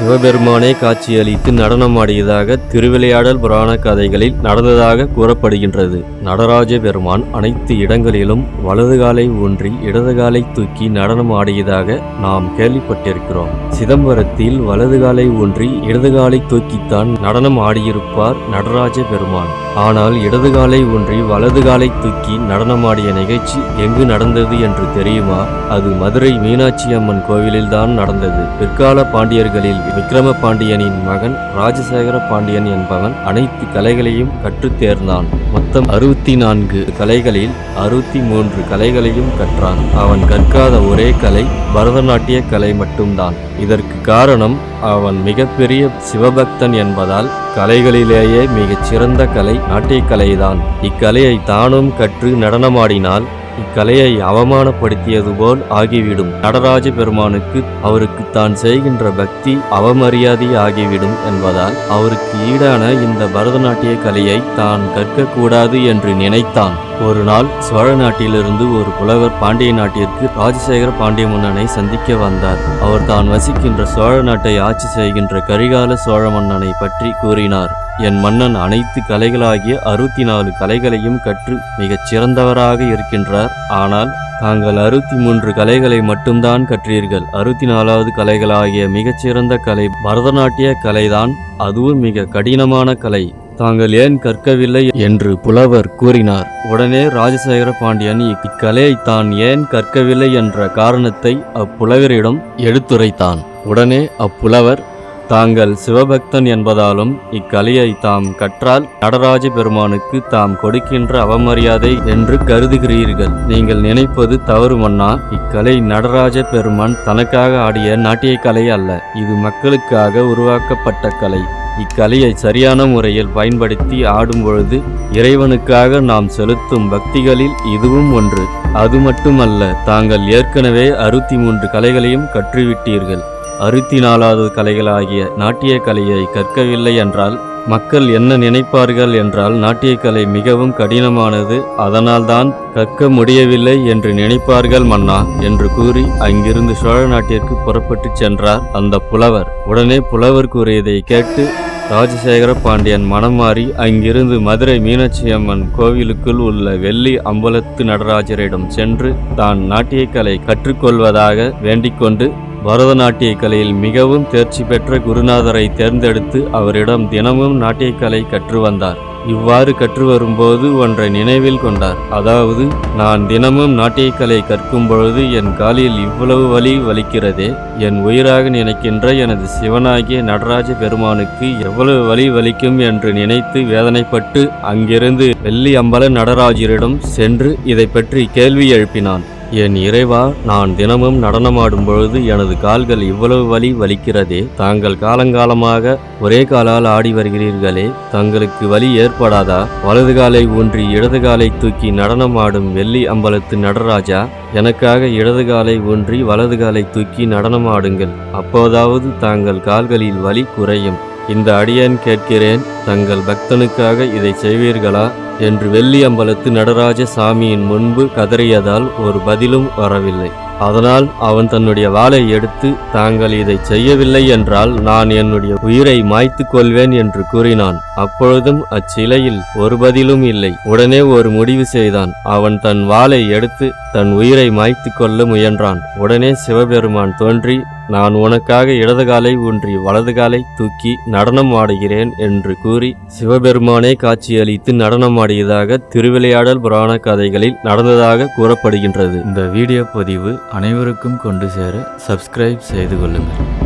சிவபெருமானே காட்சியளித்து நடனமாடியதாக திருவிளையாடல் புராண கதைகளில் நடந்ததாக கூறப்படுகின்றது. நடராஜ பெருமான் அனைத்து இடங்களிலும் வலது காலை ஊன்றி இடது காலை தூக்கி நடனம் ஆடியதாக நாம் கேள்விப்பட்டிருக்கிறோம். சிதம்பரத்தில் வலது காலை ஊன்றி இடது காலை தூக்கித்தான் நடனம் ஆடியிருப்பார் நடராஜ பெருமான். ஆனால் இடது காலை ஊன்றி வலது காலை தூக்கி நடனமாடிய நிகழ்ச்சி எங்கு நடந்தது என்று தெரியுமா? அது மதுரை மீனாட்சி அம்மன் கோவிலில்தான் நடந்தது. பிற்கால பாண்டியர்களில் விக்கிரம பாண்டியனின் மகன் ராஜசேகர பாண்டியன் என்பவன் அனைத்து கலைகளையும் கற்றுத் தேர்ந்தான். மொத்தம் அறுபத்தி நான்கு கலைகளில் அறுபத்தி மூன்று கலைகளையும் கற்றான். அவன் கற்காத ஒரே கலை பரதநாட்டிய கலை மட்டும்தான். இதற்கு காரணம் அவன் மிகப்பெரிய சிவபக்தன் என்பதால் கலைகளிலேயே மிகச் சிறந்த கலை நாட்டியக்கலைதான். இக்கலையை தானும் கற்று நடனமாடினால் இக்கலையை அவமானப்படுத்தியது போல் ஆகிவிடும். நடராஜ பெருமானுக்கு அவருக்கு தான் செய்கின்ற பக்தி அவமரியாதை ஆகிவிடும் என்பதால் அவருக்கு ஈடான இந்த பரதநாட்டிய கலையை தான் கற்கக்கூடாது என்று நினைத்தான். ஒரு நாள் சோழ நாட்டிலிருந்து ஒரு புலவர் பாண்டிய நாட்டிற்கு ராஜசேகர பாண்டிய மன்னனை சந்திக்க வந்தார். அவர் தான் வசிக்கின்ற சோழ நாட்டை ஆட்சி செய்கின்ற கரிகால சோழ மன்னனை பற்றி கூறினார். என் மன்னன் அனைத்து கலைகளாகிய அறுபத்தி நாலு கலைகளையும் கற்று மிகச் சிறந்தவராக இருக்கின்றார். ஆனால் தாங்கள் அறுபத்தி மூன்று கலைகளை மட்டும்தான் கற்றீர்கள். அறுபத்தி நாலாவது கலைகளாகிய மிகச்சிறந்த கலை பரதநாட்டிய கலைதான். அதுவும் மிக கடினமான கலை. தாங்கள் ஏன் கற்கவில்லை என்று புலவர் கூறினார். உடனே ராஜசேகர பாண்டியன் இக்கலையை தான் ஏன் கற்கவில்லை என்ற காரணத்தை அப்புலவரிடம் எடுத்துரைத்தான். உடனே அப்புலவர் தாங்கள் சிவபக்தன் என்பதாலும் இக்கலையை தாம் கற்றால் நடராஜ பெருமானுக்கு தாம் கொடுக்கின்ற அவமரியாதை என்று கருதுகிறீர்கள். நீங்கள் நினைப்பது தவறு மன்னா? இக்கலை நடராஜ பெருமான் தனக்காக ஆடிய நாட்டிய கலை அல்ல. இது மக்களுக்காக உருவாக்கப்பட்ட கலை. இக்கலையை சரியான முறையில் பயன்படுத்தி ஆடும் பொழுது இறைவனுக்காக நாம் செலுத்தும் பக்திகளில் இதுவும் ஒன்று. அது மட்டுமல்ல தாங்கள் ஏற்கனவே அறுபத்தி மூன்று கலைகளையும் கற்றுவிட்டீர்கள். அறுபத்தி நாலாவது கலைகளாகிய நாட்டிய கலையை கற்கவில்லை என்றால் மக்கள் என்ன நினைப்பார்கள் என்றால் நாட்டியக்கலை மிகவும் கடினமானது அதனால்தான் கற்க முடியவில்லை என்று நினைப்பார்கள் மன்னா என்று கூறி அங்கிருந்து சோழ நாட்டிற்கு புறப்பட்டுச் சென்றார் அந்த புலவர். உடனே புலவர் கூறியதை கேட்டு ராஜசேகர பாண்டியன் மனம் மாறி அங்கிருந்து மதுரை மீனாட்சி அம்மன் கோவிலுக்குள் உள்ள வெள்ளி அம்பலத்து நடராஜரிடம் சென்று தான் நாட்டியக்கலை கற்றுக்கொள்வதாக வேண்டிக்கொண்டு பரதநாட்டிய கலையில் மிகவும் தேர்ச்சி பெற்ற குருநாதரை தேர்ந்தெடுத்து அவரிடம் தினமும் நாட்டியக்கலை கற்று வந்தார். இவ்வாறு கற்று வரும்போது ஒன்றை நினைவில் கொண்டார். அதாவது நான் தினமும் நாட்டியக்கலை கற்கும் பொழுது என் காலில் இவ்வளவு வலி வலிக்கிறதே என் உயிராக நினைக்கின்ற எனது சிவனாகிய நடராஜ பெருமானுக்கு எவ்வளவு வலி வலிக்கும் என்று நினைத்து வேதனைப்பட்டு அங்கிருந்து வெள்ளி அம்பல நடராஜரிடம் சென்று இதை பற்றி கேள்வி எழுப்பினான். என் இறைவா நான் தினமும் நடனமாடும் பொழுது எனது கால்கள் இவ்வளவு வலி வலிக்கிறதே. தாங்கள் காலங்காலமாக ஒரே காலால் ஆடி வருகிறீர்களே. தங்களுக்கு வலி ஏற்படாதா? வலது காலை ஊன்றி இடது காலை தூக்கி நடனமாடும் வெள்ளி அம்பலத்து நடராஜா எனக்காக இடது காலை ஊன்றி வலது காலை தூக்கி நடனமாடுங்கள். அப்போதாவது தாங்கள் கால்களில் வலி குறையும். இந்த அடியன் கேட்கிறேன் தங்கள் பக்தனுக்காக இதை செய்வீர்களா? என்று வெள்ளியம்பலத்து நடராஜ சாமியின் முன்பு கதறியதால் ஒரு பதிலும் வரவில்லை. அதனால் அவன் தன்னுடைய வாளை எடுத்து தாங்கள் இதை செய்யவில்லை என்றால் நான் என்னுடைய உயிரை மாய்த்து கொள்வேன் என்று கூறினான். அப்பொழுதும் அச்சிலையில் ஒரு பதிலும் இல்லை. உடனே ஒரு முடிவு செய்தான். அவன் தன் வாளை எடுத்து தன் உயிரை மாய்த்து கொள்ள முயன்றான். உடனே சிவபெருமான் தோன்றி நான் உனக்காக இடது காலை ஊன்றி வலது காலை தூக்கி நடனம் ஆடுகிறேன் என்று கூறி சிவபெருமானே காட்சியளித்து நடனம் ஆடியதாக திருவிளையாடல் புராண கதைகளில் நடந்ததாக கூறப்படுகின்றது. இந்த வீடியோ பதிவு அனைவருக்கும் கொண்டு சேர சப்ஸ்கிரைப் செய்து கொள்ளுங்கள்.